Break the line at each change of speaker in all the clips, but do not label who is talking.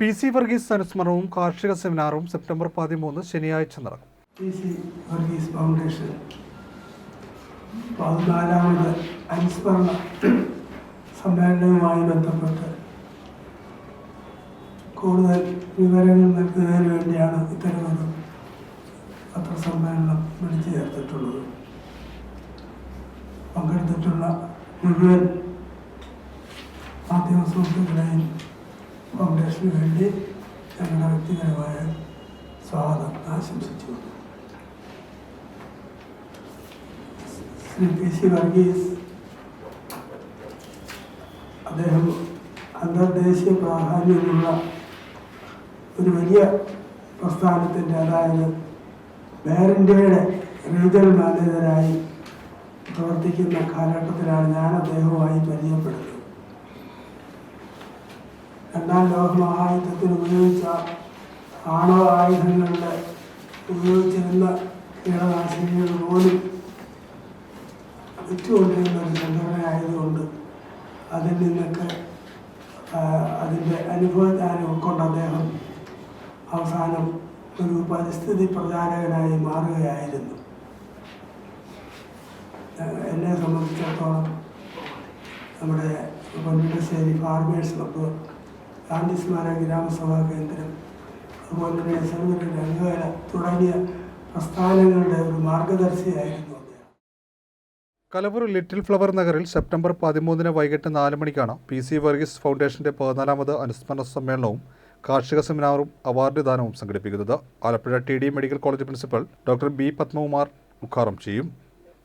P C Varghese അനുസ്മരണവും കാർഷിക സെമിനാറും September പതിമൂന്ന് ശനിയാഴ്ച നടക്കും.
പി സി വർഗീസ് ഫൗണ്ടേഷൻ പതിനാലാമത് അനുസ്മരണ സമ്മേളനവുമായി ബന്ധപ്പെട്ട് കൂടുതൽ വിവരങ്ങൾ നൽകുന്നതിന് വേണ്ടിയാണ് ഇത്തരമൊരു പത്രസമ്മേളനം വിളിച്ചു ചേർത്തിട്ടുള്ളത്. പങ്കെടുത്തിട്ടുള്ള മുഴുവൻ മാധ്യമ സുഹൃത്തുക്കളെയും ഫൗണ്ടേഷന് വേണ്ടി ഞങ്ങളുടെ വ്യക്തിപരമായ സ്വാഗതം ആശംസിച്ചു. ശ്രീ പി സി വർഗീസ് അദ്ദേഹം അന്തർദേശീയ പ്രാധാന്യമുള്ള ഒരു വലിയ പ്രസ്ഥാനത്തിന്റെ അതായത് എയർ ഇന്ത്യയുടെ റീജിയണൽ മാനേജരായി പ്രവർത്തിക്കുന്ന കാലഘട്ടത്തിലാണ് ഞാൻ അദ്ദേഹവുമായി പരിചയപ്പെടുന്നത്. രണ്ടാം ലോക ഉപയോഗിച്ച ആണവ ആയുധങ്ങളുടെ ഉപയോഗിച്ചിരുന്ന കീടനാശിനികൾ പോലും വിറ്റുകൊണ്ടിരുന്ന ഒരു സംഘടനയായതുകൊണ്ട് അതിൽ നിന്നൊക്കെ അതിന്റെ അനുഭവജ്ഞാനം ഉൾക്കൊണ്ട് അദ്ദേഹം അവസാനം ഒരു പരിസ്ഥിതി പ്രചാരകനായി മാറുകയായിരുന്നു. എന്നെ സംബന്ധിച്ചിടത്തോളം നമ്മുടെ പൊന്നിട്ടശ്ശേരി ഫാർമേഴ്സ് ക്ലബ്ബ് ഗാന്ധി സ്മാരക ഗ്രാമസഭാ കേന്ദ്രം അതുപോലെ തന്നെ സംഘടന രംഗവേല തുടങ്ങിയ പ്രസ്ഥാനങ്ങളുടെ ഒരു മാർഗദർശിയായിരുന്നു
കലവൂർ ലിറ്റിൽ ഫ്ലവർ നഗറിൽ സെപ്റ്റംബർ പതിമൂന്നിന് വൈകിട്ട് നാല് മണിക്കാണ് പി സി വർഗീസ് ഫൗണ്ടേഷന്റെ പതിനാലാമത് അനുസ്മരണ സമ്മേളനവും കാർഷിക സെമിനാറും അവാർഡ് ദാനവും സംഘടിപ്പിക്കുന്നത്. Alappuzha T D medical college principal doctor B Padmakumar ഉദ്ഘാടനം ചെയ്യും.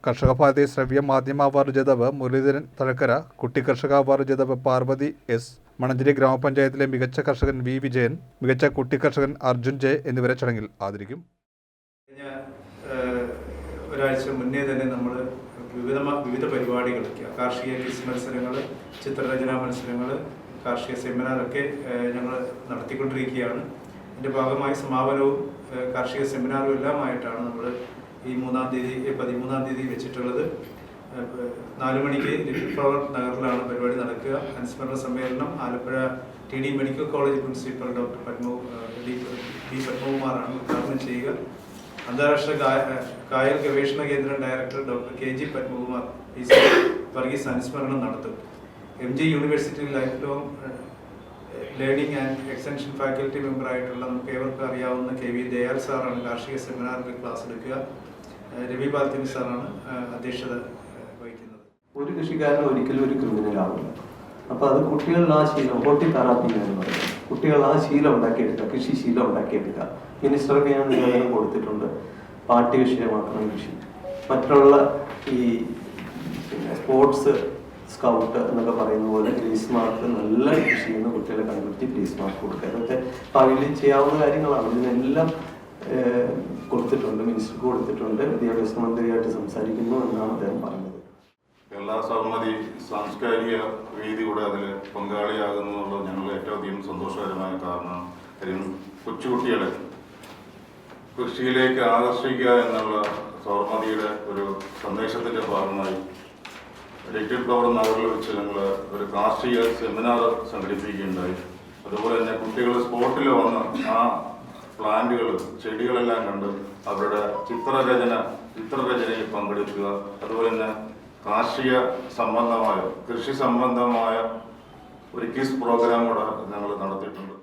കർഷക ഭാരതി ശ്രവ്യ മാധ്യമ അവാർഡ് ജേതാവ് മുരളീധരൻ തഴക്കര കുട്ടി കർഷക അവാർഡ് ജേതാവ് പാർവതി എസ് മണഞ്ചേരി ഗ്രാമപഞ്ചായത്തിലെ മികച്ച കർഷകൻ വി. വിജയൻ മികച്ച കുട്ടി കർഷകൻ അർജുൻ ജെ എന്നിവരെ ചടങ്ങിൽ ആദരിക്കും.
ഒരാഴ്ച മുന്നേ തന്നെ നമ്മൾ വിവിധ വിവിധ പരിപാടികൾ കാർഷിക ക്വിസ് മത്സരങ്ങൾ ചിത്രരചനാ മത്സരങ്ങൾ കാർഷിക സെമിനാറൊക്കെ ഞങ്ങൾ നടത്തിക്കൊണ്ടിരിക്കുകയാണ്. അതിന്റെ ഭാഗമായി സമാപനവും കാർഷിക സെമിനാറും എല്ലാമായിട്ടാണ് നമ്മൾ ഈ മൂന്നാം തീയതി പതിമൂന്നാം തീയതി വെച്ചിട്ടുള്ളത്. നാല് മണിക്ക് ഫ്ലവർ നഗറിലാണ് പരിപാടി നടക്കുക. അനുസ്മരണ സമ്മേളനം Alappuzha T D medical college principal doctor പത്മോ D D പത്മകുമാറാണ് ഉദ്ഘാടനം ചെയ്യുക. അന്താരാഷ്ട്ര കായ- കായൽ ഗവേഷണ കേന്ദ്രം director doctor K G Padmakumar P C Varghese അനുസ്മരണം നടത്തും. M G university life long learning and extension faculty മെമ്പറായിട്ടുള്ള നമുക്ക് ഏവർക്കും അറിയാവുന്ന കെ വി ദയാൽ സാറാണ് കാർഷിക സെമിനാറിൽ ക്ലാസ് എടുക്കുക. രവി ബാൽത്തിൻ സാറാണ് അധ്യക്ഷത
ഒരു കൃഷിക്കാരൻ ഒരിക്കലും ഒരു ക്രിമിനലാവില്ല. അപ്പൊ അത് കുട്ടികളിൽ ആ ശീലം ഹോട്ടി തെറാപ്പി എന്ന് പറയുന്നത്. കുട്ടികൾ ആ ശീലം ഉണ്ടാക്കിയെടുക്കുക കൃഷി ശീലം ഉണ്ടാക്കിയെടുക്കുക. മിനിസ്റ്റർക്ക് ഞാൻ നിവേദനം കൊടുത്തിട്ടുണ്ട്. പാഠ്യ വിഷയമാക്കണം കൃഷി. മറ്റുള്ള ഈ സ്പോർട്സ് സ്കൗട്ട് എന്നൊക്കെ പറയുന്ന പോലെ ഗ്രീസ് മാർക്ക് നല്ല കൃഷി ചെയ്യുന്ന കുട്ടികളെ കണ്ടുപിടിച്ച് ഗ്രീസ് മാർക്ക് കൊടുക്കുക. ഇതൊക്കെ ഭാവിയിൽ ചെയ്യാവുന്ന കാര്യങ്ങളാണ്. ഇതിനെല്ലാം കൊടുത്തിട്ടുണ്ട്. മിനിസ്റ്റർക്ക് കൊടുത്തിട്ടുണ്ട്. വിദ്യാഭ്യാസ മന്ത്രിയായിട്ട് സംസാരിക്കുന്നു എന്നാണ് അദ്ദേഹം
സൗമതി സാംസ്കാരിക രീതി കൂടെ അതിൽ പങ്കാളിയാകുന്നു എന്നുള്ളത് ഞങ്ങൾ ഏറ്റവും അധികം സന്തോഷകരമായ കാരണമാണ് കാര്യം കൊച്ചുകുട്ടികളെ കൃഷിയിലേക്ക് ആകർഷിക്കുക എന്നുള്ള സൗർമതിയുടെ ഒരു സന്ദേശത്തിന്റെ ഭാഗമായി ലിറ്റിൽ ഫ്ലവർ നഗറിൽ വെച്ച് ഞങ്ങൾ ഒരു കാർഷിക സെമിനാർ സംഘടിപ്പിക്കുകയുണ്ടായി. അതുപോലെ തന്നെ കുട്ടികൾ സ്പോട്ടിൽ വന്ന് ആ പ്ലാന്റുകൾ ചെടികളെല്ലാം കണ്ട് അവരുടെ ചിത്രരചന ചിത്രരചനയിൽ പങ്കെടുക്കുക. അതുപോലെ തന്നെ കാർഷിക സംബന്ധമായോ കൃഷി സംബന്ധമായ ഒരു കിസ് പ്രോഗ്രാം കൂടെ ഞങ്ങൾ നടത്തിയിട്ടുണ്ട്.